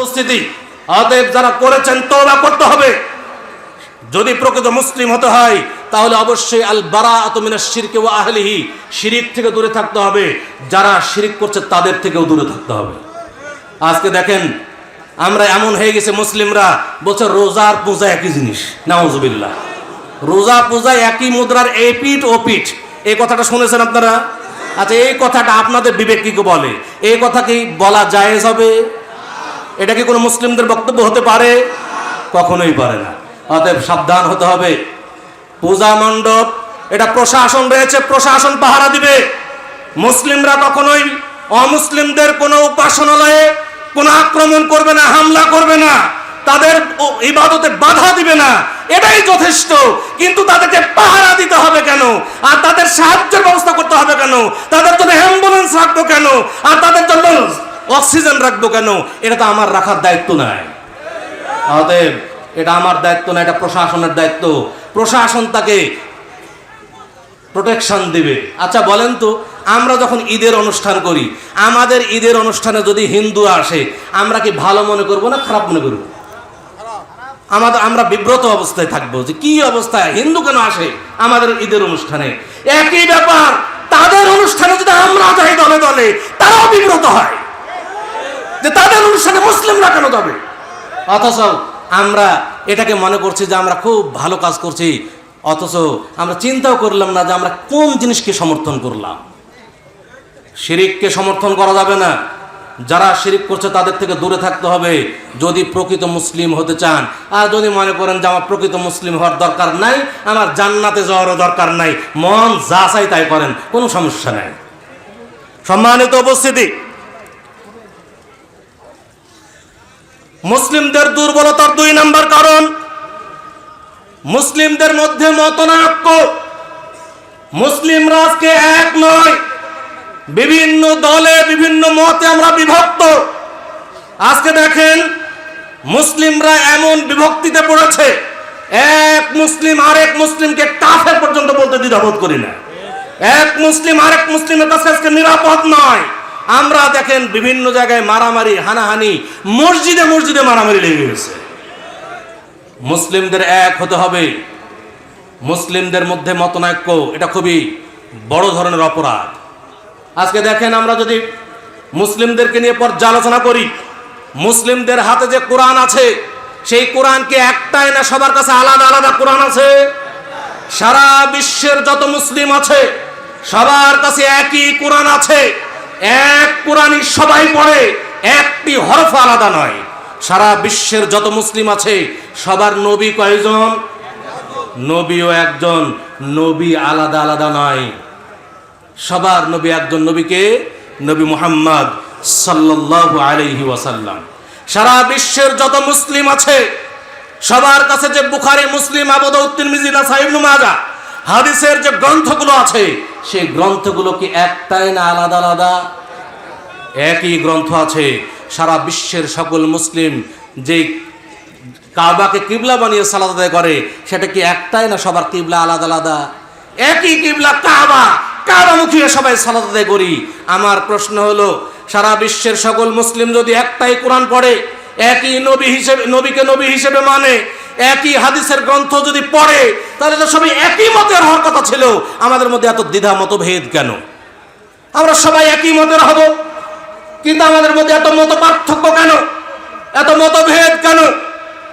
উপস্থিতি। অতএব যারা করেছেন তওবা করতে হবে। যদি প্রকৃত মুসলিম হতে হয়, তাহলে অবশ্যই আল বারা আতমিনা শিরকে ও আহলিহি, শিরিক থেকে দূরে থাকতে হবে। যারা শিরিক করছে, তাদের থেকেও দূরে থাকতে হবে। আজকে দেখেন, আমরা এমন হয়ে গেছে মুসলিমরা বলছে রোজার পূজা একই জিনিস। নাউজুবিল্লাহ। রোজা পূজা একই মুদ্রার এই পিঠ, ও পিঠ। এই কথাটা শুনেছেন আপনারা? আচ্ছা এই কথাটা আপনাদের বিবেক কি বলে? এই কথা কি বলা জায়েজ হবে? এটা কি কোনো মুসলিমদের বক্তব্য হতে পারে? কখনোই পারে না। অতএব সাবধান হতে হবে। পূজা মণ্ডপ, এটা প্রশাসন রয়েছে, প্রশাসন পাহারা দিবে। মুসলিমরা কখনোই অমুসলিমদের কোনো উপাসনালয়ে কোনো আক্রমণ করবে না, হামলা করবে না। তাদের ইবাদতে বাধা দিবে না। এটাই যথেষ্ট। কিন্তু তাদেরকে পাহারা দিতে হবে কেন? আর তাদের সাহায্যের ব্যবস্থা করতে হবে কেন? তাদের জন্য অ্যাম্বুলেন্স রাখব কেন? আর তাদের জন্য অক্সিজেন রাখব কেন? এটা তো আমার রাখার দায়িত্ব নাই। অতএব এটা আমার দায়িত্ব না, এটা প্রশাসনের দায়িত্ব। প্রশাসন তাকে প্রোটেকশন দিবে। আচ্ছা বলেন তো, আমরা যখন ঈদের অনুষ্ঠান করি, আমাদের ঈদের অনুষ্ঠানে যদি হিন্দু আসে, আমরা কি ভালো মনে করব না খারাপ মনে করব? আমাদের, আমরা বিব্রত অবস্থায় থাকব যে কি অবস্থায়? হিন্দু কেন আসে আমাদের ঈদের অনুষ্ঠানে? একই ব্যাপার, তাদের অনুষ্ঠানে যদি আমরা যাই দলে দলে, তারাও বিব্রত হয়। যে তাদের অনুষ্ঠানে মুসলিমরা কেন যাবে? অথচ আমরা এটাকে মনে করছি যে আমরা খুব ভালো কাজ করছি। অথচ আমরা চিন্তাও করলাম না যে আমরা কোন জিনিসকে সমর্থন করলাম। শিরিককে সমর্থন করা যাবে না। যারা শিরিক করছে তাদের থেকে দূরে থাকতে হবে। যদি প্রকৃত মুসলিম হতে চান, আর যদি মনে করেন যে আমার প্রকৃত মুসলিম হওয়ার দরকার নাই, আমার জান্নাতে যাওয়ারও দরকার নাই, মন যা চাই তাই করেন, কোনো সমস্যা নাই। সম্মানিত উপস্থিতি মুসলিমদের দুর্বলতার দুই নাম্বার কারণ, মুসলিমদের মধ্যে মতনাক্য মুসলিমরা আজকে এক নয়, বিভিন্ন দলে, বিভিন্ন মতে আমরা বিভক্ত। আজকে দেখেন, মুসলিমরা এমন বিভক্তিতে পড়েছে, এক মুসলিম আরেক মুসলিমকে কাফের পর্যন্ত বলতে দ্বিধাবোধ করি না। এক মুসলিম আরেক মুসলিমের কাছে আজকে নিরাপদ নয়। আমরা দেখেন বিভিন্ন জায়গায় মারামারি, হানাহানি, মসজিদে মসজিদে মারামারি লেগে গেছে। মুসলিমদের এক হতে হবে। মুসলিমদের মধ্যে মতনাক্য, এটা খুবই বড় ধরনের অপরাধ। আজকে দেখেন আমরা যদি মুসলিমদেরকে নিয়ে পর্যালোচনা করি, মুসলিমদের হাতে যে কোরআন আছে, সেই কোরআনকে একটাই না সবার কাছে আলাদা আলাদা কোরআন আছে? সারা বিশ্বের যত মুসলিম আছে, সবার কাছে একই কোরআন আছে। এক কোরআনই সবাই পড়ে, একটি হরফ আলাদা নয়। সারা বিশ্বের যত মুসলিম আছে, সবার নবী কয়জন? নবীও একজন, নবী আলাদা আলাদা নয়। সবার নবী একজন নবীকে নবী মুহাম্মদ সাল্লাল্লাহু আলাইহি ওয়াসাল্লাম। সারা বিশ্বের যত মুসলিম আছে, সবার কাছে যে বুখারী, মুসলিম, আবু দাউদ, তিরমিজি, নাসাই, ইবনে মাজাহ হাদিসের যে গ্রন্থগুলো আছে, সেই গ্রন্থগুলো কি একটাই না আলাদা আলাদা? একই গ্রন্থ আছে। সারা বিশ্বের সকল মুসলিম যে কাবাকে কিবলা বানিয়ে সালাদ আদায় করে, সেটা কি একটাই না সবার কিবলা আলাদা আলাদা? একই কিবলা কাবা। কাবামুখী সবাই সালাদ আদায় করি। আমার প্রশ্ন হলো, সারা বিশ্বের সকল মুসলিম যদি একটাই কোরআন পড়ে, একই নবী হিসেবে, নবীকে নবী হিসেবে মানে একই হাদিসের গ্রন্থ যদি পড়ে, তাহলে তো সবাই একই মতের হওয়ার কথা ছিল। আমাদের মধ্যে এত দ্বিধা, মতভেদ কেন? আমরা সবাই একই মতের হব। কিন্তু আমাদের মধ্যে এত মত পার্থক্য কেন? এত মতভেদ কেন?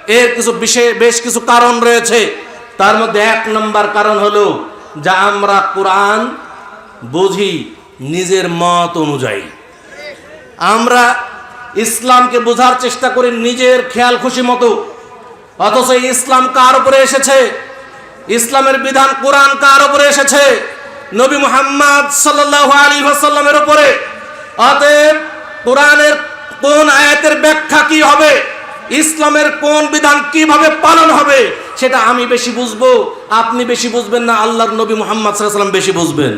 এর কিছু বিশেষ, বেশ কিছু কারণ রয়েছে। তার মধ্যে এক নম্বর কারণ হলো যা আমরা কোরআন বুঝি নিজের মত অনুযায়ী। আমরা ইসলামকে বোঝার চেষ্টা করি নিজের খেয়াল খুশি মতো। অথচ ইসলাম কার উপরে এসেছে? ইসলামের বিধান কোরআন কার উপরে এসেছে? নবী মুহাম্মদ সাল্লাল্লাহু আলাইহি ওয়াসাল্লামের উপরে। অতএব কোরআনের কোন আয়াতের ব্যাখ্যা কি হবে? ইসলামের কোন বিধান কীভাবে পালন হবে? সেটা আমি বেশি বুঝব। আপনি বেশি বুঝবেন না, আল্লাহর নবী মুহাম্মদ ওয়াসাল্লাম বেশি বুঝবেন।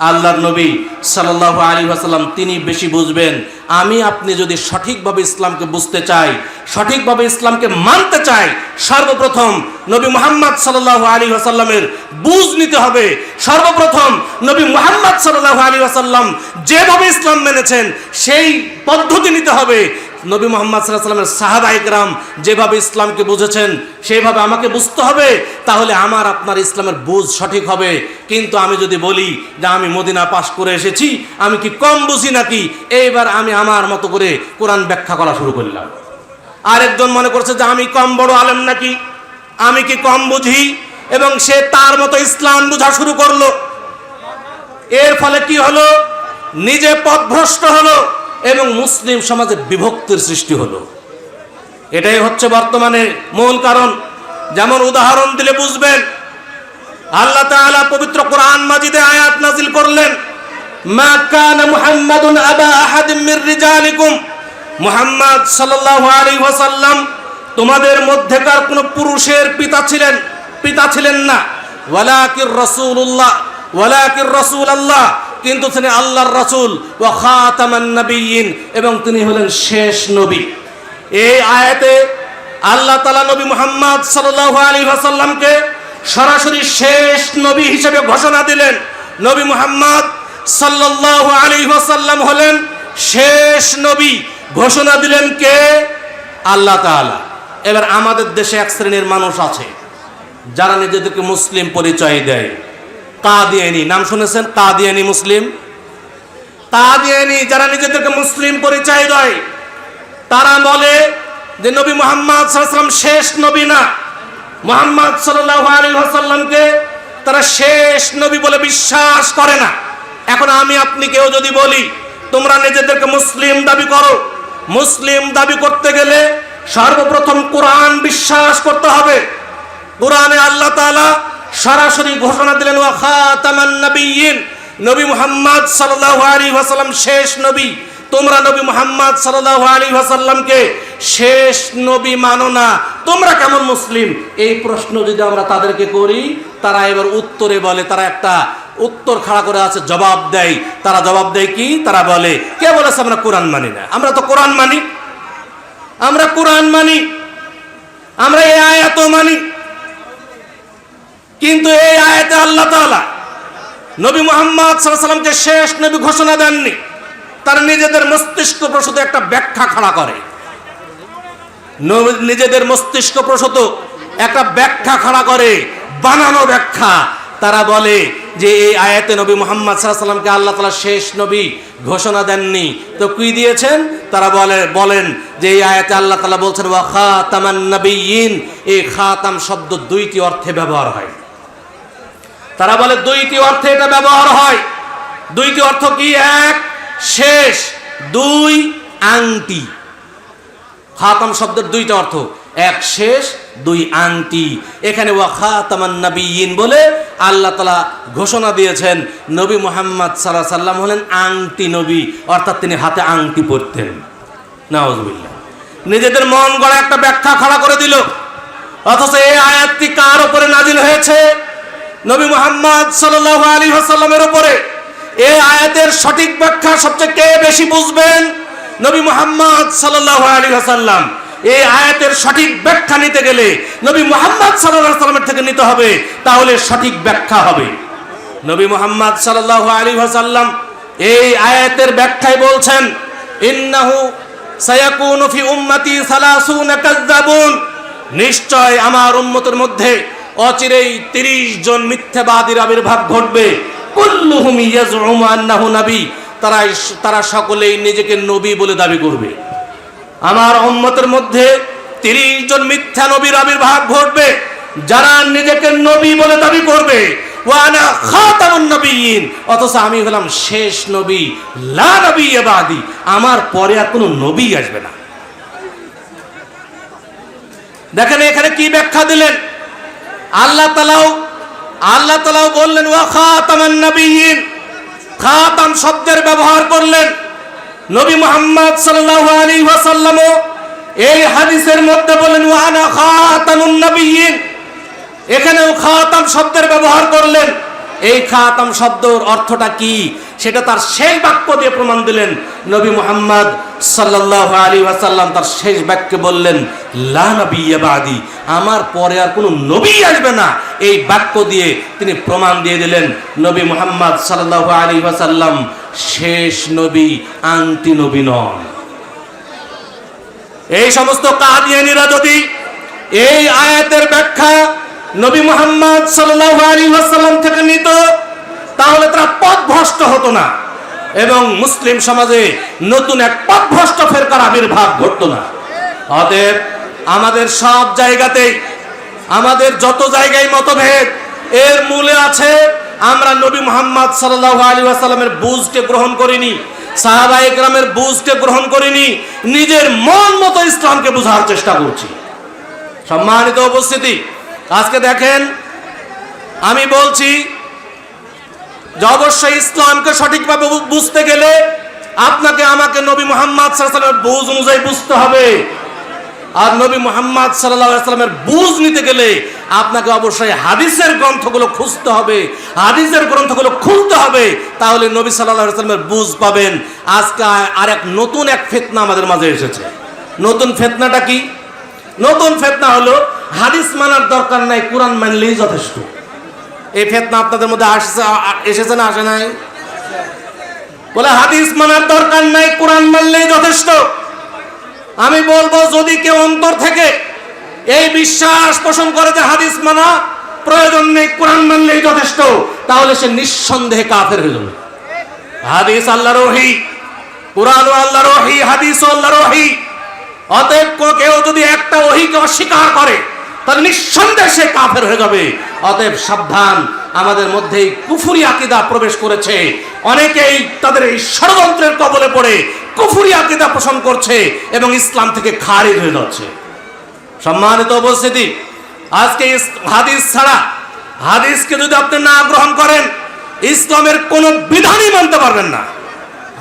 আল্লাহর নবী সাল্লাল্লাহু আলাইহি ওয়াসাল্লাম, তিনি বেশি বুঝবেন, আমি আপনি যদি সঠিকভাবে ইসলামকে বুঝতে চাই, সঠিকভাবে ইসলামকে মানতে চাই, সর্বপ্রথম নবী মুহাম্মদ সাল্লাল্লাহু আলাইহি ওয়াসাল্লামের বুঝ নিতে হবে। সর্বপ্রথম নবী মুহাম্মদ সাল্লাল্লাহু আলাইহি ওয়াসাল্লাম যেভাবে ইসলাম মেনেছেন, সেই পদ্ধতি নিতে হবে। নবী মোহাম্মদ সাল্লামের সাহাবা ইকরাম যেভাবে ইসলামকে বুঝেছেন, সেইভাবে আমাকে বুঝতে হবে, তাহলে আমার, আপনার ইসলামের বুঝ সঠিক হবে। কিন্তু আমি যদি বলি যে আমি মদিনা পাশ করে এসেছি, আমি কি কম বুঝি নাকি? এইবার আমি আমার মতো করে কোরআন ব্যাখ্যা করা শুরু করলাম। আরেকজন মনে করছে যে আমি কম বড় আলেম নাকি? আমি কি কম বুঝি? এবং সে তার মতো ইসলাম বোঝা শুরু করল। এর ফলে কি হলো? নিজে পথভ্রষ্ট হলো। এবং মুসলিম সমাজে বিভক্তির সৃষ্টি হলো। এটাই হচ্ছে বর্তমানে মূল কারণ। যেমন উদাহরণ দিলে বুঝবেন, আল্লাহ তাআলা পবিত্র কোরআন মাজিদে আয়াত নাজিল করলেন, মা কানা মুহাম্মাদুন আবা আহাদিম মির রিজালিকুম। মুহাম্মদ সাল্লাল্লাহু আলাইহি ওয়াসাল্লাম তোমাদের মধ্যেকার কোন পুরুষের পিতা ছিলেন পিতা ছিলেন না। ওয়ালাকির রাসূলুল্লাহ ওয়ালাকির রাসূলুল্লাহ। কিন্তু তিনি আল্লাহর রাসূল ওয়া খাতামান নবিয়্যিন এবং তিনি হলেন শেষ নবী। এই আয়াতে আল্লাহ তাআলা নবী মুহাম্মদ সাল্লাল্লাহু আলাইহি ওয়াসাল্লামকে সরাসরি শেষ নবী হিসেবে ঘোষণা দিলেন। নবী মুহাম্মদ সাল্লাল্লাহু আলাইহি ওয়াসাল্লাম হলেন শেষ নবী। ঘোষণা দিলেন কে? আল্লাহ তাআলা। এবার আমাদের দেশে এক শ্রেণির মানুষ আছে, যারা নিজেদেরকে মুসলিম পরিচয় দেয়। কাদিয়ানি, নাম শুনেছেন? কাদিয়ানি মুসলিম। কাদিয়ানি যারা নিজেদেরকে মুসলিম পরিচয় দেয়, তারা বলে যে নবী মোহাম্মদ সাল্লাম শেষ নবী না। মোহাম্মদ ওয়াসাল্লামকে তারা শেষ নবী বলে বিশ্বাস করে না। এখন আমি আপনি কেউ যদি বলি, তোমরা নিজেদেরকে মুসলিম দাবি করো। মুসলিম দাবি করতে গেলে সর্বপ্রথম কোরআন বিশ্বাস করতে হবে। কোরআনে আল্লাহ তাআলা সরাসরি ঘোষণা দিলেন নবী মুহাম্মদ সাল্লাল্লাহু আলাইহি ওয়াসাল্লাম শেষ নবী। তোমরা নবী মুহাম্মদ সাল্লাল্লাহু আলাইহি ওয়াসাল্লামকে শেষ নবী মানো না। তোমরা কেমন মুসলিম? এই প্রশ্ন যদি আমরা তাদেরকে করি, তারা এবার উত্তরে বলে, তারা একটা উত্তর খাড়া করে আছে, জবাব দেয়। তারা জবাব দেয় কি? তারা বলে, কে বলেছে আমরা কোরআন মানি না? আমরা তো কোরআন মানি। আমরা কোরআন মানি। আমরা এই আয়াতও মানি। কিন্তু এই আয়াতে আল্লাহ তাআলা নবী মোহাম্মদ সাল্লামকে শেষ নবী ঘোষণা দেননি। তারা নিজেদের মস্তিষ্ক প্রসূত একটা ব্যাখ্যা খাড়া করে। নিজেদের মস্তিষ্ক প্রসূত একটা ব্যাখ্যা খাড়া করে, বানানো ব্যাখ্যা। তারা বলে যে এই আয়াতে নবী মোহাম্মদ সাল্লামকে আল্লাহ তালা শেষ নবী ঘোষণা দেননি। তো কি দিয়েছেন? তারা বলে বলেন যে এই আয়াতে আল্লাহ তালা বলছেন, ওয়া খাতামান নবিয়্যিন। এই খাতাম শব্দ দুইটি অর্থে ব্যবহার হয়। তারা বলে, দুইটি অর্থে এটা ব্যবহার হয়। দুইটি অর্থ কি? এক, শেষ। দুই, আংটি। খাতাম শব্দের দুইটা অর্থ। এক, শেষ। দুই, আংটি। এখানে ওয়া খাতামান নবিয়িন বলে আল্লাহ তালা ঘোষণা দিয়েছেন, নবী মোহাম্মদ সাল্লাহ সাল্লাম হলেন আংটি নবী, অর্থাৎ তিনি হাতে আংটি পরতেন। নাউজুবিল্লাহ। নিজেদের মন গড়া একটা ব্যাখ্যা খাড়া করে দিল। অথচ এই আয়াতটি কার ওপরে নাজিল হয়েছে? নবী মোহাম্মদ সাল্লাল্লাহু আলী হাসাল্লামের উপরে। এই আয়াতের সঠিক ব্যাখ্যা সবচেয়ে কে বেশি বুঝবেন? নবী মোহাম্মদ সাল্লাল্লাহু আলী হাসাল্লাম এই আয়াতের সঠিক ব্যাখ্যা নিতে গেলে নবী মোহাম্মদ সাল্লাল্লাহু সাল্লামের থেকে নিতে হবে, তাহলে সঠিক ব্যাখ্যা হবে। নবী মোহাম্মদ সাল্লাল্লাহু আলী হাসাল্লাম এই আয়াতের ব্যাখ্যায় বলছেন, ইন্নাহু সায়াকুনু ফি উম্মতি সালাসুনা কাযযাবুন। নিশ্চয় আমার উম্মতের মধ্যে অচিরেই তিরিশ জন মিথ্যাবাদীর আবির্ভাব ঘটবে। তারা সকলেই নিজেকে নবী বলে দাবি করবে। আমার উম্মতের মধ্যে তিরিশ জন মিথ্যা নবীর আবির্ভাব ঘটবে। যারা নিজেকে নবী বলে দাবি করবে। অথচ আমি হলাম শেষ নবী, লা আমার পরে আর কোনো নবী আসবে না। দেখেন এখানে কি ব্যাখ্যা দিলেন? আল্লাহ তালাও আল্লাহ তালাও বললেন, ওয়া খাতামান নবিয়িন খাতাম শব্দের ব্যবহার করলেন। নবী মুহাম্মদ সাল্লাল্লাহু আলাইহি ওয়াসাল্লামও এই হাদিসের মধ্যে বলেন ওয়ানা খাতামুন নবিয়িন এখানেও খাতাম শব্দের ব্যবহার করলেন। এই খাতাম শব্দর অর্থটা কি? সেটা তার শেষ বাক্য দিয়ে প্রমাণ দিলেন নবী মুহাম্মদ আলাইহি ওয়াসাল্লাম। তার শেষ বাক্যে বললেন আমার পরে আর কোনো নবী আসবে না। এই বাক্য দিয়ে তিনি প্রমাণ দিয়ে দিলেন, নবী মুহাম্মদ সাল্লাল্লাহু আলাইহি ওয়াসাল্লাম শেষ নবী আন্তি নবী নন। এই সমস্ত কাদিয়ানিরা যদি এই আয়াতের ব্যাখ্যা নবী মোহাম্মদ সাল্লাল্লাহু আলাইহি ওয়াসাল্লাম থেকে নিত, তাহলে তারা পথ ভ্রষ্ট হতো না। এবং মুসলিম সমাজে নতুন এক পথভ্রষ্ট ফেরকার আবির্ভাব ঘটতো না। অতএব আমাদের সব জায়গাতেই, আমাদের যত জায়গায় মতভেদ, এর মূলে আছে আমরা নবী মোহাম্মদ সাল্লাহ আলাইহি ওয়াসাল্লামের বুঝকে গ্রহণ করিনি, সাহাবা একরামের বুঝকে গ্রহণ করিনি, নিজের মন মতো ইসলামকে বোঝার চেষ্টা করছি। সম্মানিত উপস্থিতি আজকে দেখেন, আমি বলছি যে অবশ্যই ইসলামকে সঠিকভাবে বুঝতে গেলে আপনাকে আমাকে নবী মোহাম্মদ সাল্লামের বুঝ অনুযায়ী বুঝতে হবে। আর নবী মোহাম্মদ সাল্লামের বুঝ নিতে গেলে আপনাকে অবশ্যই হাদিসের গ্রন্থগুলো খুঁজতে হবে। হাদিসের গ্রন্থগুলো খুলতে হবে, তাহলে নবী সাল্লামের বুঝ পাবেন। আজকে আর এক নতুন এক ফেতনা আমাদের মাঝে এসেছে। নতুন ফেতনাটা কি? নতুন ফেতনা হলো, হাদিস মানার দরকার নাই, কোরআন মানলেই যথেষ্ট। এই ফেতনা আপনাদের মধ্যে আসছে, এসেছে না আসে নাই? বলে, হাদিস মানার দরকার নাই, কোরআন মানলেই যথেষ্ট। আমি বলব, যদি কেউ অন্তর থেকে এই বিশ্বাস পোষণ করে যে হাদিস মানা, প্রয়োজন নেই, কোরআন মানলেই যথেষ্ট, তাহলে সে নিঃসন্দেহে কাফের হয়ে যাবে। হাদিস আল্লাহর ওহী, কোরআন ও আল্লাহর ওহী, হাদিস ও আল্লাহর ওহী। অতএব কেউ যদি একটা ওহীকে অস্বীকার করে, তাহলে নিঃসন্দেহে সে কাফের হয়ে যাবে। অতএব সাবধান, আমাদের মধ্যেই কুফুরি আকিদা প্রবেশ করেছে। অনেকেই তাদের এই ষড়যন্ত্রের কবলে পড়ে কুফুরি আকিদা পোষণ করছে এবং ইসলাম থেকে খারিজ হয়ে যাচ্ছে। সম্মানিত উপস্থিতি, আজকে হাদিস ছাড়া হাদিসকে যদি আপনি না গ্রহণ করেন, ইসলামের কোনো বিধানই মানতে পারবেন না।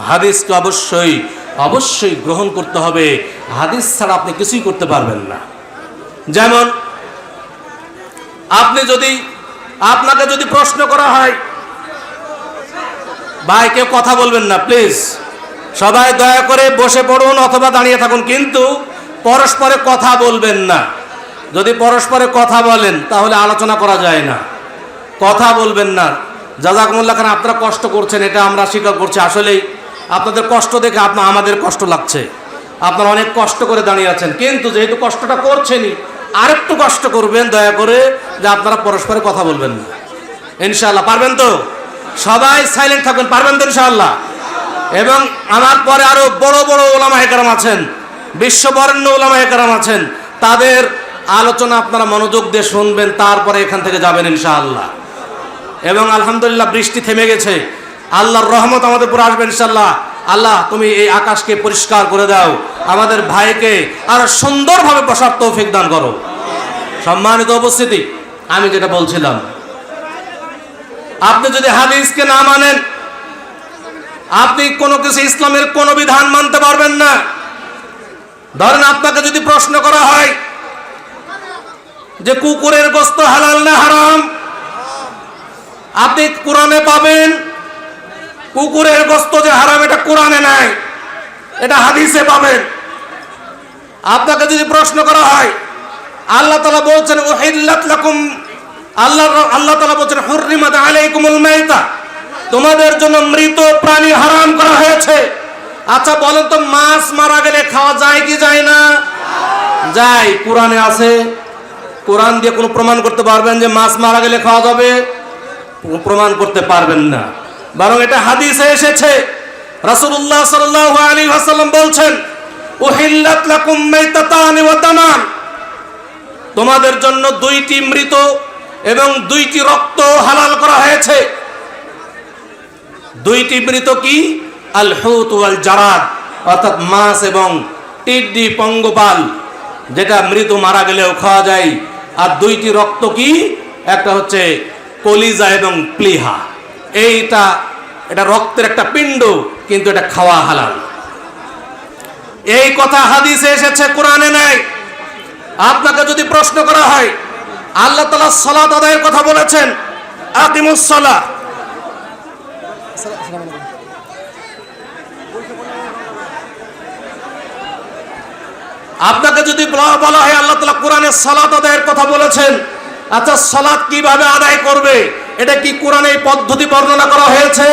হাদিসকে অবশ্যই অবশ্যই গ্রহণ করতে হবে। হাদিস ছাড়া আপনি কিছুই করতে পারবেন না। যেমন, আপনি যদি, আপনাকে যদি প্রশ্ন করা হয়, ভাই, কেউ কথা বলবেন না, প্লিজ। সবাই দয়া করে বসে পড়ুন অথবা দাঁড়িয়ে থাকুন। কিন্তু পরস্পরে কথা বলবেন না। যদি পরস্পরে কথা বলেন, তাহলে আলোচনা করা যায় না। কথা বলবেন না। জাজাকুমুল্লাহ খান, আপনারা কষ্ট করছেন, এটা আমরা স্বীকার করছি। আসলেই আপনাদের কষ্ট দেখে আপনার আমাদের কষ্ট লাগছে। আপনারা অনেক কষ্ট করে দাঁড়িয়ে আছেন। কিন্তু যেহেতু কষ্টটা করছেনই, আরেকটু কষ্ট করবেন দয়া করে যে আপনারা পরস্পরে কথা বলবেন না। ইনশাআল্লাহ, পারবেন তো? সবাই সাইলেন্ট থাকবেন, পারবেন তো ইনশাল্লাহ এবং আমার পরে আরও বড় বড় ওলামা একরাম আছেন, বিশ্ববরেণ্য ওলামা হেকারাম আছেন, তাদের আলোচনা আপনারা মনোযোগ দিয়ে শুনবেন, তারপরে এখান থেকে যাবেন ইনশাআল্লাহ। এবং আলহামদুলিল্লাহ বৃষ্টি থেমে গেছে। আল্লাহর রহমত আমাদের উপর আসবে ইনশাল্লাহ আল্লাহ, তুমি এই আকাশকে পরিষ্কার করে দাও। আমাদের ভাইকে আর সুন্দরভাবে বসার তৌফিক দান করো। সম্মানিত উপস্থিতি, আমি যেটা বলছিলাম, আপনি যদি হাদিসকে না মানেন, আপনি কোনো কিছু ইসলামের কোনো বিধান মানতে পারবেন না। ধরেন আপনাকে যদি প্রশ্ন করা হয় যে কুকুরের গোস্ত হালাল না হারাম? আপনি কোরআনে পাবেন কুকুরের গোস্ত যে হারাম, এটা কোরআনে নাই। এটা হাদিসে পাবেন। আপনাকে যদি প্রশ্ন করা হয়, আল্লাহ তালা বলছেন ওহিল্লাত লাকুম আল্লাহ আল্লাহ তালা বলছেন, হুররিমাত আলাইকুমুল মাইতা। তোমাদের জন্য মৃত প্রাণী হারাম করা হয়েছে। আচ্ছা বলেন তো, মাছ মারা গেলে খাওয়া যায় কি যায় না? যায়। কোরআনে আছে। কোরআন দিয়ে কোনো প্রমাণ করতে পারবেন যে মাছ মারা গেলে খাওয়া যাবে? প্রমাণ করতে পারবেন না। বরং এটা হাদিসে এসেছে। রাসূলুল্লাহ সাল্লাল্লাহু আলাইহি ওয়াসাল্লাম বলছেন, উহিল্লাত লাকুম মাইতাতান ওয়া দামান। তোমাদের জন্য দুইটি মৃত এবং দুইটি রক্ত হালাল করা হয়েছে। দুইটি মৃত কি? আল হুত ওয়াল জারাদ, অর্থাৎ মাছ এবং টিডি পঙ্গপাল, যেটা মৃত মারা গেলেও খাওয়া যায়। আর দুইটি রক্ত কি? একটা হচ্ছে কলিজা এবং প্লিহা। এইটা, এটা রক্তের একটা পিণ্ড, কিন্তু এটা খাওয়া হালাল। এই কথা হাদিসে এসেছে, কোরআনে নাই। আপনাকে যদি প্রশ্ন করা হয়, আল্লাহ তালা সলাত আদায়ের কথা বলেছেন আকিমুসলা আপনাকে যদি বলা হয়, আল্লাহ তালা কোরআনে সালাত আদায়ের কথা বলেছেন আচ্ছা সালাত কীভাবে আদায় করবে? এটা কি কোরআনে এই পদ্ধতি বর্ণনা করা হয়েছে?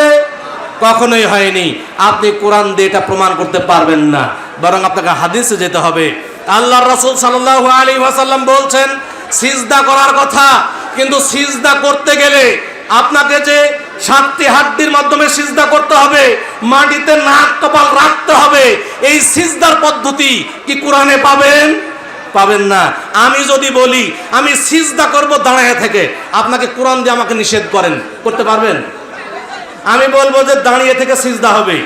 কখনোই হয়নি। আপনি কোরআন দিয়ে এটা প্রমাণ করতে পারবেন না। বরং আপনাকে হাদিসে যেতে হবে। আল্লাহ রসুল সাল্লাহ আলী ওয়াসাল্লাম বলছেন, সিজদা করার কথা, কিন্তু সিজদা করতে গেলে আপনাকে যে সাতটি হাড্ডির মাধ্যমে সিজদা করতে হবে, মাটিতে নাক কপাল রাখতে হবে, এই সিজদার পদ্ধতি কি কোরআনে পাবেন? পাবেন না। আমি যদি বলি, আমি সিজদা করব দাঁড়ায় থেকে, আপনাকে কোরআন দিয়ে আমাকে নিষেধ করেন। করতে পারবেন? আমি বলব যে দাঁড়িয়ে থেকে সিজদা হবে।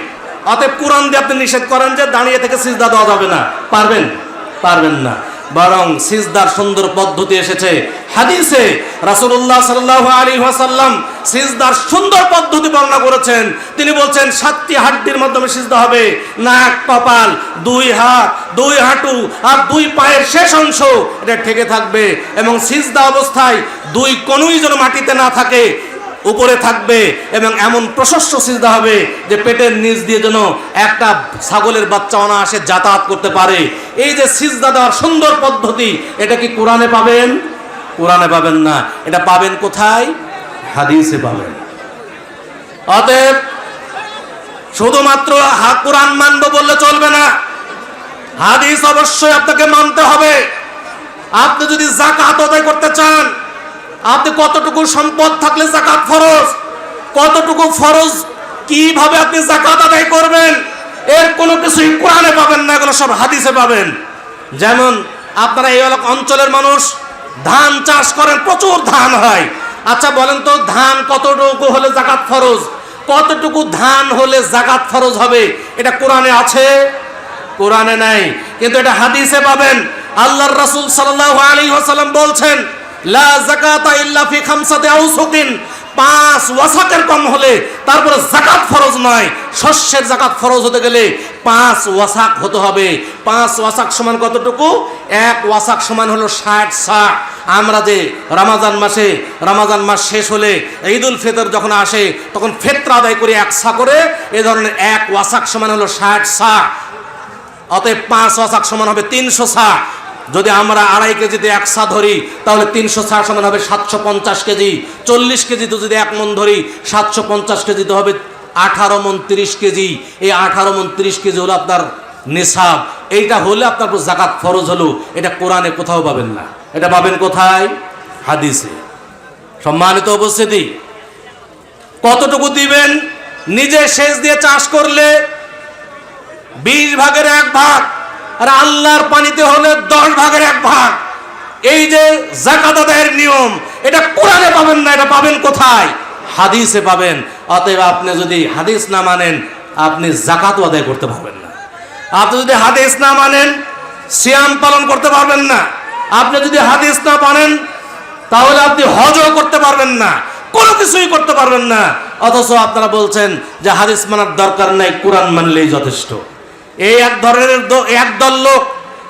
অতএব কোরআন দিয়ে আপনি নিষেধ করেন যে দাঁড়িয়ে থেকে সিজদা দেওয়া যাবে না। পারবেন? পারবেন না। বরং সিজদার সুন্দর পদ্ধতি এসেছে। হাদিসে রাসূলুল্লাহ সাল্লাল্লাহু আলাইহি ওয়াসাল্লাম সিজদার সুন্দর পদ্ধতি বর্ণনা করেছেন। তিনি বলছেন, সাতটি হাড্ডির মাধ্যমে সিজদা হবে। নাক, কপাল, দুই হাত, দুই হাঁটু আর দুই পায়ের শেষ অংশ এটা ঠেকে থাকবে এবং সিজদা অবস্থায় দুই কনুই যেন মাটিতে না থাকে। উপরে থাকবে এবং এমন প্রশস্ত সিজদা হবে যে পেটের নিচ দিয়ে যেন একটা ছাগলের বাচ্চা অনায়াসে যাতায়াত করতে পারে। এই যে সিজদা দেওয়ার সুন্দর পদ্ধতি, এটা কি কোরআনে পাবেন? কোরআনে পাবেন না। এটা পাবেন কোথায়? হাদিসে পাবেন। অতএব শুধুমাত্র হা কোরআন মানব বললে চলবে না। হাদিস অবশ্যই আপনাকে মানতে হবে। আপনি যদি জাকাত আদায় করতে চান আপনি কতটুকু সম্পদ থাকলে জাকাত ফরজ? কতটুকু ফরজ? কীভাবে আপনি জাকাত আদায় করবেন? এর কোনো কিছুই কোরআনে পাবেন না, এগুলো সব হাদিসে পাবেন। যেমন আপনারা এই এলাকা অঞ্চলের মানুষ, ধান চাষ করেন, প্রচুর ধান হয়। আচ্ছা বলেন তো, ধান কতটুকু হলে জাকাত ফরজ? কতটুকু ধান হলে জাকাত ফরজ হবে? এটা কোরআনে আছে? কোরআনে নাই। কিন্তু এটা হাদিসে পাবেন। আল্লাহর রাসূল সাল্লাল্লাহু আলাইহি ওয়াসাল্লাম বলছেন লা যাকাতা ইল্লা ফি খামসাতি আউসুকিন। পাঁচ ওয়াসাকের কম হলে তারপরে জাকাত ফরজ নয়। শস্যের জাকাত ফরজ হতে গেলে পাঁচ ওয়াসাক হতে হবে। পাঁচ ওয়াসাক সমান কতটুকু? এক ওয়াসাক সমান হলো ষাট সা আমরা যে রামাজান মাসে, রামাজান মাস শেষ হলে ঈদ উল ফিতর যখন আসে, তখন ফেতরা আদায় করে এক সা করে। এ ধরনের এক ওয়াসাক সমান হলো ষাট সা অতএব পাঁচ ওয়াসাক সমান হবে তিনশো সা যদি আমরা আড়াই কেজিতে এক সা ধরি, তাহলে তিনশো সা সমান হবে সাতশো পঞ্চাশ কেজি। চল্লিশ কেজিতে যদি এক মন ধরি, সাতশো পঞ্চাশ কেজিতে হবে আঠারো মন তিরিশ কেজি। এই আঠারো মন তিরিশ কেজি হলো আপনার নেশাব এইটা হলে আপনার জাকাত ফরজ হলো। এটা কোরআনে কোথাও পাবেন না। এটা পাবেন কোথায়? হাদিসে। সম্মানিত উপস্থিতি, কতটুকু দিবেন? নিজে সেচ দিয়ে চাষ করলে বিশ ভাগের এক ভাগ। আর আল্লাহর পানিতে হলে দশ ভাগের এক ভাগ। এই যে জাকাত আদায়ের নিয়ম, এটা কোরআনে পাবেন না, এটা পাবেন কোথায়? হাদিসে পাবেন। অতএব আপনি যদি হাদিস না মানেন, আপনি জাকাতও আদায় করতে পারবেন না। আপনি যদি হাদিস না মানেন, সিয়াম পালন করতে পারবেন না। আপনি যদি হাদিস না মানেন, তাহলে আপনি হজও করতে পারবেন না। কোনো কিছুই করতে পারবেন না। অথচ আপনারা বলছেন যে হাদিস মানার দরকার নাই, কোরআন মানলেই যথেষ্ট। এই এক ধরনের একদল লোক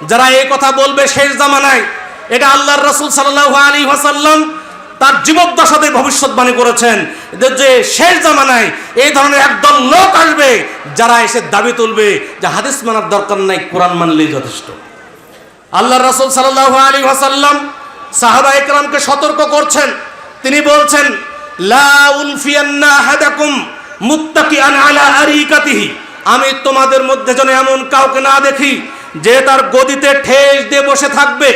যারা এই কথা বলবে শেষ জামানায়, এটা আল্লাহর রসুল সাল্লাহ আলী ওয়াসাল্লাম তার জীবদ্দশাতে ভবিষ্যৎবাণী করেছেন যে- শেষ জামানায় এই ধরনের একদল লোক আসবে যারা এসে দাবি তুলবে যে হাদিস মানার দরকার নাই, কোরআন মানলেই যথেষ্ট। আল্লাহ রসুল সাল্লাহ আলী ওয়াসাল্লাম সাহাবা ইকরামকে সতর্ক করছেন। তিনি বলছেন, লা উলফিয়ান্না হাদাকুম মুত্তাকিআন আলা আরিকাতিহি। আমি তোমাদের মধ্যে যেন এমন কাউকে না দেখি যে তার গদিতে ঠেস দিয়ে বসে থাকবে।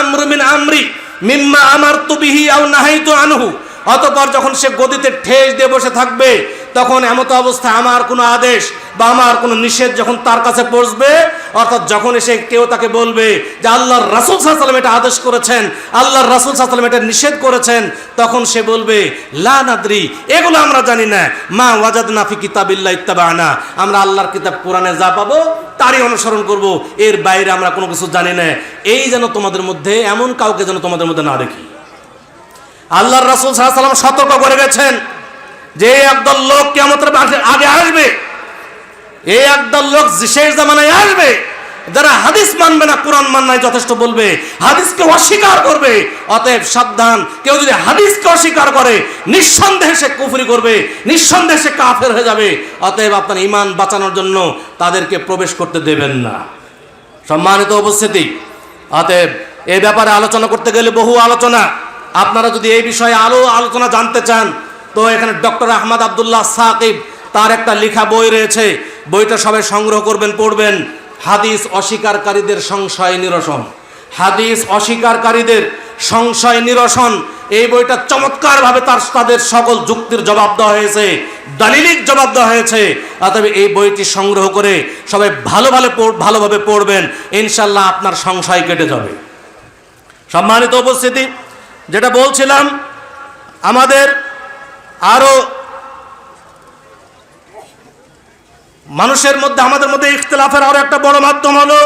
আমরু মিন আমরি মিম্মা আমারতু বিহি আও নাহাইতু আনহু। অতপর যখন সে গদিতে ঠেস দিয়ে বসে থাকবে তখন এমত অবস্থা, আমার কোনো আদেশ বা আমার কোনো নিষেধ যখন তার কাছে পৌঁছবে, অর্থাৎ যখন এসে কেউ তাকে বলবে যে আল্লাহর রাসুল সাল্লাম এটা আদেশ করেছেন, আল্লাহর রাসুল সাল্লাম এটা নিষেধ করেছেন, তখন সে বলবে, লা নাদ্রি, এগুলো আমরা জানি না। মা ওয়াজাদ নাফি কিতাবিল্লা ইত্তাবা আনা আমরা আল্লাহর কিতাব কোরআনে যা পাবো তারই অনুসরণ করব, এর বাইরে আমরা কোনো কিছু জানি না। এই যেন তোমাদের মধ্যে, এমন কাউকে যেন তোমাদের মধ্যে না দেখি। আল্লাহর রাসুল সাল্লাম সতর্ক করে গেছেন। যে একদল লোক কেমতের আগে আসবে, এই একদল লোক শেষ জামানায় আসবে, যারা হাদিস মানবে না, কোরআন মান্নায় যথেষ্ট বলবে, হাদিসকে অস্বীকার করবে, অতএব সাবধান। কেউ যদি হাদিসকে অস্বীকার করে, নিঃসন্দেহে সে কুফরি করবে, নিঃসন্দেহে সে কাফের হয়ে যাবে, অতএব আপনার ইমান বাঁচানোর জন্য তাদেরকে প্রবেশ করতে দেবেন না। সম্মানিত উপস্থিতি, অতএব এ ব্যাপারে আলোচনা করতে গেলে বহু আলোচনা। আপনারা যদি এই বিষয়ে আলো আলোচনা জানতে চান তো এখানে ডক্টর আহমদ আবদুল্লাহ সাকিব, তার একটা লেখা বই রয়েছে। বইটা সবাই সংগ্রহ করবেন, পড়বেন। হাদিস অস্বীকারীদের সংশয় নিরসন। হাদিস অস্বীকারীদের সংশয় নিরসন। এই বইটা চমৎকারভাবে তার, তাদের সকল যুক্তির জবাব দেওয়া হয়েছে, দালিলিক জবাব দেওয়া হয়েছে। অতএব এই বইটি সংগ্রহ করে সবাই ভালো ভালো ভালোভাবে পড়বেন। ইনশাল্লাহ আপনার সংশয় কেটে যাবে। সম্মানিত উপস্থিতি, যেটা বলছিলাম, আমাদের আরও মানুষের মধ্যে, আমাদের মধ্যে ইখতলাফের আরও একটা বড় মাধ্যম হলো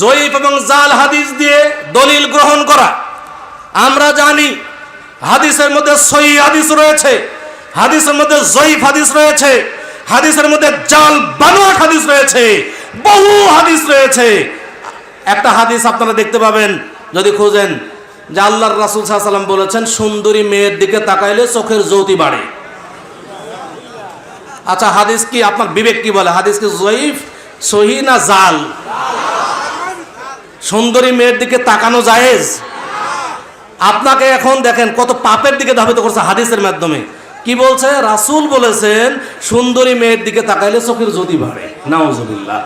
জয়ীফ এবং জাল হাদিস দিয়ে দলিল গ্রহণ করা। আমরা জানি হাদিসের মধ্যে সহি হাদিস রয়েছে, হাদিসের মধ্যে জয়ীফ হাদিস রয়েছে, হাদিসের মধ্যে জাল বানোয়াট হাদিস রয়েছে, বহু হাদিস রয়েছে। একটা হাদিস আপনারা দেখতে পাবেন, যদি খোঁজেন যে আল্লাহর রাসুল সাল্লাম বলেছেন, সুন্দরী মেয়ের দিকে তাকাইলে চোখের জ্যোতি বাড়ে। আচ্ছা হাদিস কি আপনার বিবেক কি বলে? হাদিস কি জয়ীফ, সহি না জাল? সুন্দরী মেয়ের দিকে তাকানো জায়েজ? আপনাকে এখন দেখেন কত পাপের দিকে ধাবিত করছে হাদিসের মাধ্যমে। কি বলছে? রাসূল বলেছেন, সুন্দরী মেয়ের দিকে তাকাইলে চোখের জ্যোতি বাড়ে। নাউজুবিল্লাহ।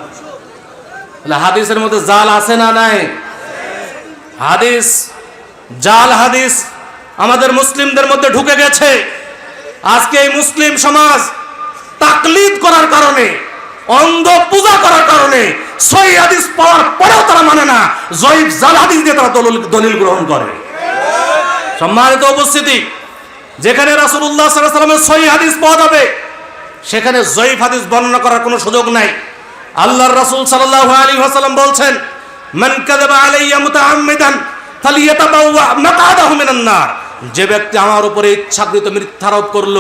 হাদিসের মধ্যে জাল আছে না নাই? হাদিস জাল হাদিস আমাদের মুসলিমদের মধ্যে ঢুকে গেছে। আজকে এই মুসলিম সমাজ তাকলিদ করার কারণে, অন্ধ পূজা করার কারণে সই হাদিস পাওয়ার পরেও তারা মানে না জয়ীব জাল হাদিস দিয়ে তারা দলিল গ্রহণ করে। সম্মানিত উপস্থিতি, যেখানে আলাইহি সাল্লামের সহি হাদিস পাওয়া যাবে, সেখানে জয়ীফ হাদিস বর্ণনা করার কোনো সুযোগ নাই। আল্লাহর রাসূল সাল্লাল্লাহু আলাইহি ওয়াসাল্লাম বলছেন, মান কাযাবা আলাইয়া মুতাআম্মিদান যে ব্যক্তি আমার উপরে ইচ্ছাকৃত মিথ্যারোপ করল,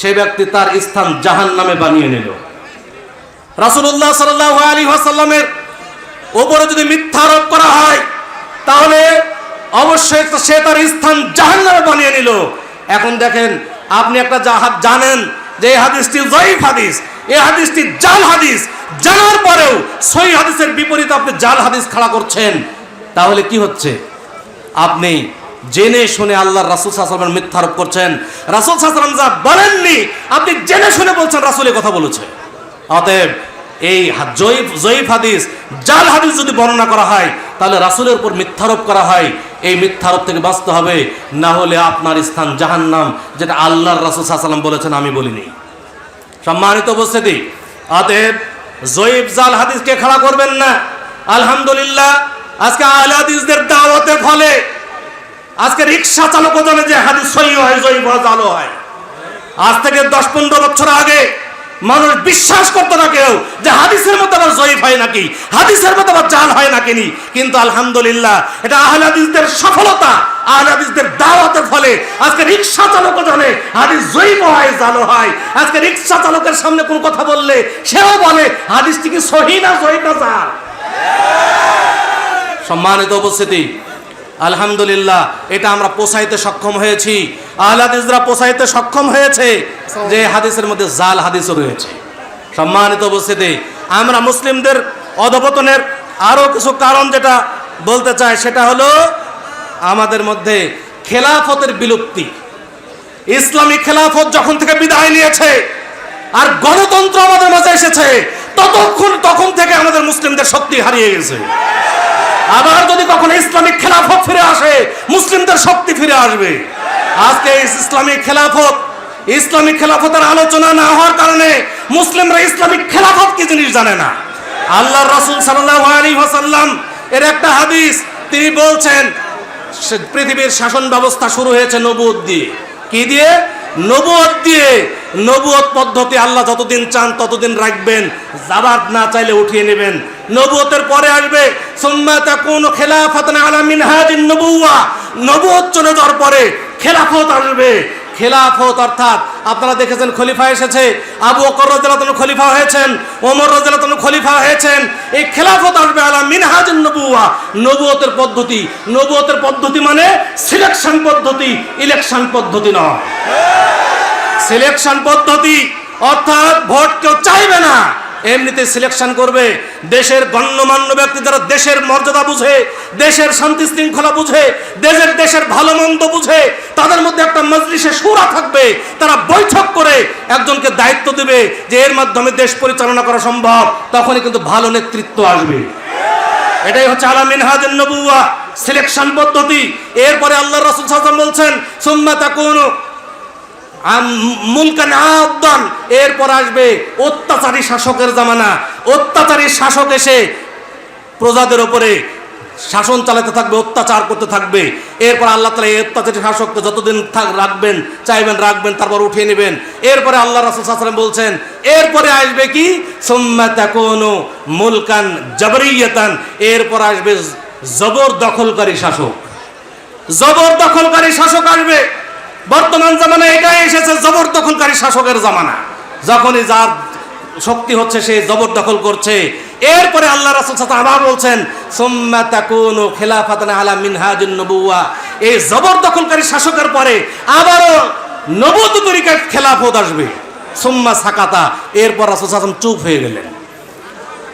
সে ব্যক্তি তার স্থান জাহান নামে বানিয়ে নিল। রাসূলুল্লাহ সাল্লাল্লাহু আলাইহি ওয়াসাল্লামের উপরে যদি মিথ্যারোপ করা হয়, তাহলে অবশ্যই সে তার স্থান জাহান্নামে বানিয়ে নিল। এখন দেখেন, আপনি একটা জাহাজ জানেন যে এই হাদিসটি জয়ীফ হাদিস, এই হাদিসটি জাল হাদিস। জানার পরেও সই হাদিসের বিপরীতে আপনি জাল হাদিস খাড়া করছেন। তাহলে কি হচ্ছে? আপনি জেনে শুনে আল্লাহর রাসুল সাল্লামের মিথ্যারোপ করছেন। রাসুল সাল্লাম যা বলেননি, আপনি জেনে শুনে বলছেন রাসুলের কথা বলেছে। অতএব এই জয়ীফ জয়ীফ হাদিস, জাল হাদিস যদি বর্ণনা করা হয়, তাহলে রাসুলের উপর মিথ্যারোপ করা হয়। এই মিথ্যারোপ থেকে বাঁচতে হবে, না হলে আপনার স্থান জাহান্নাম, যেটা আল্লাহর রাসুল সাল্লাম বলেছেন, আমি বলিনি। সম্মানিত উপস্থিতি, অতএব জয়ীব জাল হাদিসকে খেলা করবেন না। আলহামদুলিল্লাহ আজকে আল হাদিসদের দাওয়াতের ফলে আজকে রিক্সা চালক জানে যে হাদিস সহি হয় হয় জালও হয়। আজ থেকে দশ পনেরো বছর আগে মানুষ বিশ্বাস করতো না কেউ যে হাদিসের মধ্যে আবার জয়ীফ হয় নাকি, হাদিসের মধ্যে আবার জাল হয় নাকি নি। কিন্তু আলহামদুলিল্লাহ, এটা আহলে হাদিসদের সফলতা, আহলে হাদিসদের দাওয়াতের ফলে আজকে রিক্সা চালক জানে হাদিস জয়ীফ হয়, জালো হয়। আজকে রিক্সা চালকের সামনে কোনো কথা বললে, সেও বলে, হাদিসটি কি সহি না জয়ীফ না জাল? সম্মানিত উপস্থিতি। আলহামদুলিল্লাহ, এটা আমরা পোষাইতে সক্ষম হয়েছি। আহলাদিসরা পোষাইতে সক্ষম হয়েছে, যে হাদিসের মধ্যে জাল হাদিসও রয়েছে। সম্মানিত উপস্থিতি, আমরা মুসলিমদের অধপতনের আরও কিছু কারণ যেটা বলতে চাই, সেটা হলো আমাদের মধ্যে খেলাফতের বিলুপ্তি। ইসলামী খেলাফত যখন থেকে বিদায় নিয়েছে, আর গণতন্ত্র আমাদের মাঝে এসেছে, ততক্ষণ তখন থেকে আমাদের মুসলিমদের শক্তি হারিয়ে গেছে। আবার যদি কখনো ইসলামিক খেলাফত ফিরে আসে, মুসলিমদের শক্তি ফিরে আসবে। আজকে ইসলামিক খেলাফত, ইসলামিক খেলাফতের আলোচনা না হওয়ার কারণে মুসলিমরা ইসলামিক খেলাফত কি জিনিস জানে না। আল্লাহ রসুল সাল্লাহ আলী এর একটা হাদিস, তিনি বলছেন পৃথিবীর শাসন ব্যবস্থা শুরু হয়েছে নবুয়ত দিয়ে। কি দিয়ে? নবুয়ত দিয়ে নবুয়ত পদ্ধতি আল্লাহ যতদিন চান ততদিন রাখবেন। জাবাত না চাইলে উঠিয়ে নেবেন। নবুয়তের পরে আসবে, সুম্মা তাকুনু খেলাফাতান আলা মিনহাজিন নবুয়া নবুয়ত চলে যাওয়ার পরে খেলাফত আসবে। খেলাফত অর্থাৎ আপনারা দেখেছেন খলিফা এসেছে, আবু অকর রাজন খলিফা হয়েছেন, ওমর রাজন খলিফা হয়েছেন, এই খেলাফত আসবে আলা মিনহাজ নবুয়া নবুয়তের পদ্ধতি। নবুয়তের পদ্ধতি মানে সিলেকশন পদ্ধতি ইলেকশন পদ্ধতি নয়। সিলেকশন পদ্ধতি, অর্থাৎ ভোট কেউ চাইবে না। এমনিতে সিলেকশন করবে, দেশের গণ্যমান্য ব্যক্তি যারা দেশের মর্যাদা বুঝে, দেশের শান্তি শৃঙ্খলা বুঝে, দেশের দেশের ভালো মন্দ বুঝে, তাদের মধ্যে একটা মজলিসে সুরা থাকবে, তারা বৈঠক করে একজনকে দায়িত্ব দেবে যে এর মাধ্যমে দেশ পরিচালনা করা সম্ভব, তখনই কিন্তু ভালো নেতৃত্ব আসবে। এটাই হচ্ছে আলা মিনহাজুন নবুয়া সিলেকশন পদ্ধতি। এরপরে আল্লাহ রাসূল সাল্লাল্লাহু বলছেন, সুম্মা তাকুনু মুলকান আবদান এরপর আসবে অত্যাচারী শাসকের জামানা। অত্যাচারী শাসক এসে প্রজাদের ওপরে শাসন চালাতে থাকবে, অত্যাচার করতে থাকবে। এরপর আল্লাহ তালা এই অত্যাচারী শাসককে যতদিন থাক রাখবেন, চাইবেন, রাখবেন, তারপর উঠিয়ে নেবেন। এরপরে আল্লাহ রাসুল সাল্লাম বলছেন, এরপরে আসবে কি? সোম্মা তাকুনু মুলকান জবরিয়াতান। এরপর আসবে জবর দখলকারী শাসক। জবর দখলকারী শাসক আসবে। বর্তমান জামানা এটাই এসেছে জবরদখলকারী শাসকের জামানা। যখনই যার শক্তি হচ্ছে সে জবর দখল করছে। এরপরে আল্লাহ রাসূল আলাইহি আবার বলছেন, সুম্মা তাকুনু খিলাফাতান আলা মিনহাজুন নবুওয়া। এই জবর দখলকারী শাসকের পরে আবারও নবত তরিকার খেলাফত আসবে। সুম্মা সাকাতা, এরপর রাসূল ওয়াসাল্লাম চুপ হয়ে গেলেন।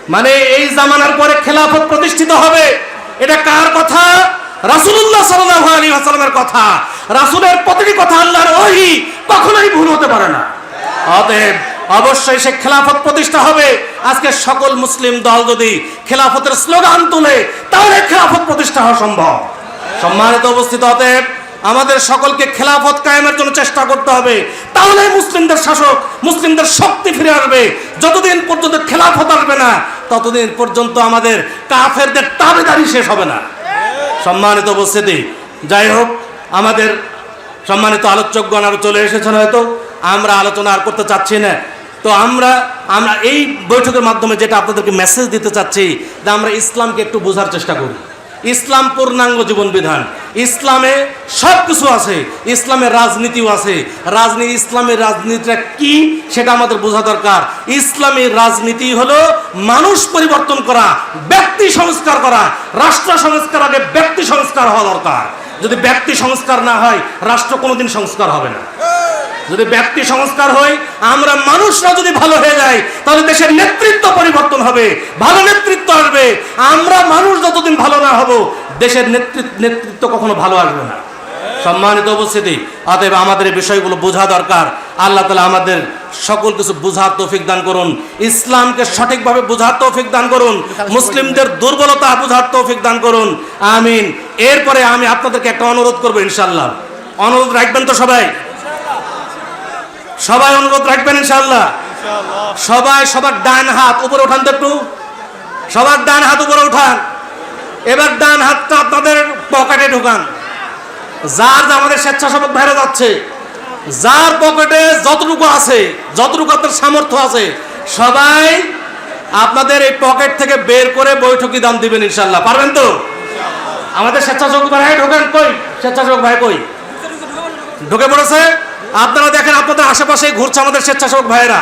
মানে এই জামানার পরে খেলাফত প্রতিষ্ঠিত হবে। এটা কার কথা? আলাইহি ওয়াসাল্লামের কথা, রাসূলের প্রতিটি কথা আল্লাহর ওহী, কখনোই ভুল হতে পারে না। অতএব অবশ্যই সে খেলাফত প্রতিষ্ঠা হবে। আজকে সকল মুসলিম দল যদি খেলাফতের স্লোগান তুলে, তাহলে খেলাফত প্রতিষ্ঠা হওয়া সম্ভব। সম্মানিত অবস্থিত অতএব আমাদের সকলকে খেলাফত কায়েমের জন্য চেষ্টা করতে হবে। তাহলে মুসলিমদের শাসক, মুসলিমদের শক্তি ফিরে আসবে। যতদিন পর্যন্ত খেলাফত আসবে না, ততদিন পর্যন্ত আমাদের কাফেরদের তাবেদারি শেষ হবে না। সম্মানিত উপস্থিতি। যাই হোক, আমাদের সম্মানিত আলোচকগণ আরও চলে এসেছেন হয়তো, আমরা আলোচনা আর করতে চাচ্ছি না। তো আমরা আমরা এই বৈঠকের মাধ্যমে যেটা আপনাদেরকে মেসেজ দিতে চাচ্ছি, যে আমরা ইসলামকে একটু বোঝার চেষ্টা করি। ইসলাম পূর্ণাঙ্গ জীবন বিধান। ইসলামে সব কিছু আছে ইসলামের রাজনীতিও আছে। রাজনীতি ইসলামের রাজনীতিটা কি সেটা আমাদের বোঝা দরকার। ইসলামের রাজনীতি হলো মানুষ পরিবর্তন করা, ব্যক্তি সংস্কার করা, রাষ্ট্র সংস্কার আগে ব্যক্তি সংস্কার হওয়া দরকার। যদি ব্যক্তি সংস্কার না হয়, রাষ্ট্র কোনোদিন সংস্কার হবে না। যদি ব্যক্তি সংস্কার হয়, আমরা মানুষরা যদি ভালো হয়ে যায় তাহলে দেশের নেতৃত্ব পরিবর্তন হবে, ভালো নেতৃত্ব আসবে। আমরা মানুষ যতদিন ভালো না হব, দেশের নেতৃত্ব নেতৃত্ব কখনো ভালো আসবে না। সম্মানিত উপস্থিতি, অতএব আমাদের বিষয়গুলো বোঝা দরকার। আল্লাহ তালা আমাদের সকল কিছু বোঝার তৌফিক দান করুন। ইসলামকে সঠিকভাবে বোঝার তৌফিক দান করুন। মুসলিমদের দুর্বলতা বোঝার তৌফিক দান করুন। আমিন। এরপরে আমি আপনাদেরকে একটা অনুরোধ করব ইনশাল্লাহ অনুরোধ রাখবেন তো সবাই? সবাই অনুরোধ রাখবেন ইনশাল্লাহ সবাই সবার ডান হাত উপরে উঠান তো একটু। সবার ডান হাত উপরে উঠান। এবার ডান হাতটা আপনাদের পকেটে ঢোকান। যার আমাদের স্বেচ্ছাসেবক বাইরে যাচ্ছে, যার পকেটে যতটুকু আছে, যতটুকু আপনার সামর্থ্য আছে, সবাই আপনাদের এই পকেট থেকে বের করে বৈঠকি দাম দিবেন ইনশাল্লাহ পারবেন তো? আমাদের স্বেচ্ছাসেবক ভাই ঢোকেন কই? স্বেচ্ছাসেবক ভাই কই? ঢুকে পড়েছে? আপনারা দেখেন আপনাদের আশেপাশে ঘুরছে আমাদের স্বেচ্ছাসেবক ভাইয়েরা।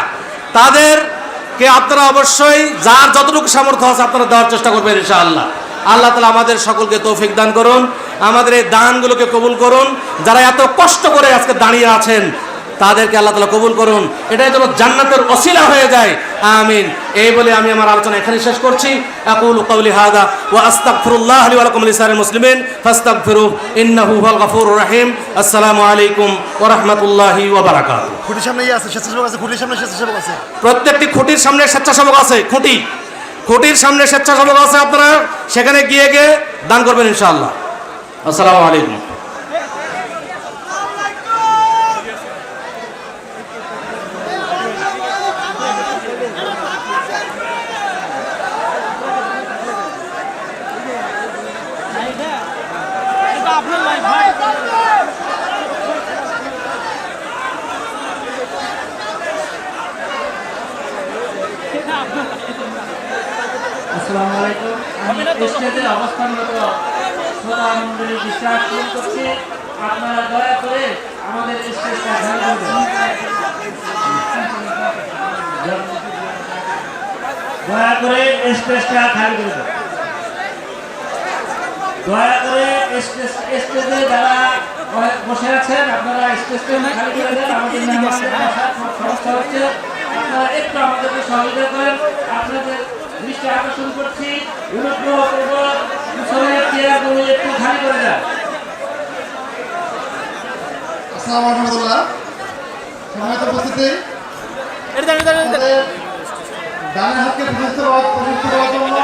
তাদেরকে আপনারা অবশ্যই যার যতটুকু সামর্থ্য আছে আপনারা দেওয়ার চেষ্টা করবেন ইনশাআল্লাহ। আল্লাহ তালা আমাদের সকলকে তৌফিক দান করুন। আমাদের এই দানগুলোকে কবুল করুন। যারা এত কষ্ট করে আজকে দাঁড়িয়ে আছেন তাদেরকে আল্লাহ তালা কবুল করুন। এটাই যেন জান্নাতের অসিলা হয়ে যায়। আমিন। এই বলে আমি আমার আলোচনা এখানে শেষ করছি। আকুল কাউলি হাদা ওয়া আস্তাগফিরুল্লাহ লি ওয়া লাকুম লিসারিল মুসলিমিন। ফাস্তাগফিরু ইন্নাহু হুয়াল গফুরুর রহিম। আসসালামু আলাইকুম ওয়া রাহমাতুল্লাহি ওয়া বারাকাতুহু। খুঁটির সামনে আছে স্বেচ্ছাসেবক আছে খুঁটির সামনে স্বেচ্ছাসেবক আছে। প্রত্যেকটি খুঁটির সামনে স্বেচ্ছাসেবক আছে খুঁটি। খুঁটির সামনে স্বেচ্ছাসেবক আছে আপনারা। সেখানে গিয়ে গিয়ে দান করবেন ইনশাআল্লাহ। আসসালামু আলাইকুম এটা আপনার লাইফ ভাই এটা আপনার আসসালামু আলাইকুম। আমি স্টেজে অবস্থানরত শ্রোতা মন্ডলী দৃষ্টি আকর্ষণ করছি। আপনারা দয়া করে আমাদের স্টেজটা ধ্যান করবেন। দয়া করে স্টেজটা খালি করে দেন দয়া করে স্টেজ স্টেজে যারা বসে আছেন আপনারা স্টেজটা খালি করে দেন আমাদের মেহমানদের হচ্ছে আপনারা একটু আমাদেরকে সহযোগিতা করেন। আপনাদের দৃষ্টি আকর্ষণ করছি অনুগ্রহ মুসলের চেয়ারগুলো একটু খালি করে দেন। আসসালামু আলাইকুম রহমতুল্লাহ। উপস্থিতি। ডানের হাতকে প্রশস্ত প্রশস্ত করার জন্য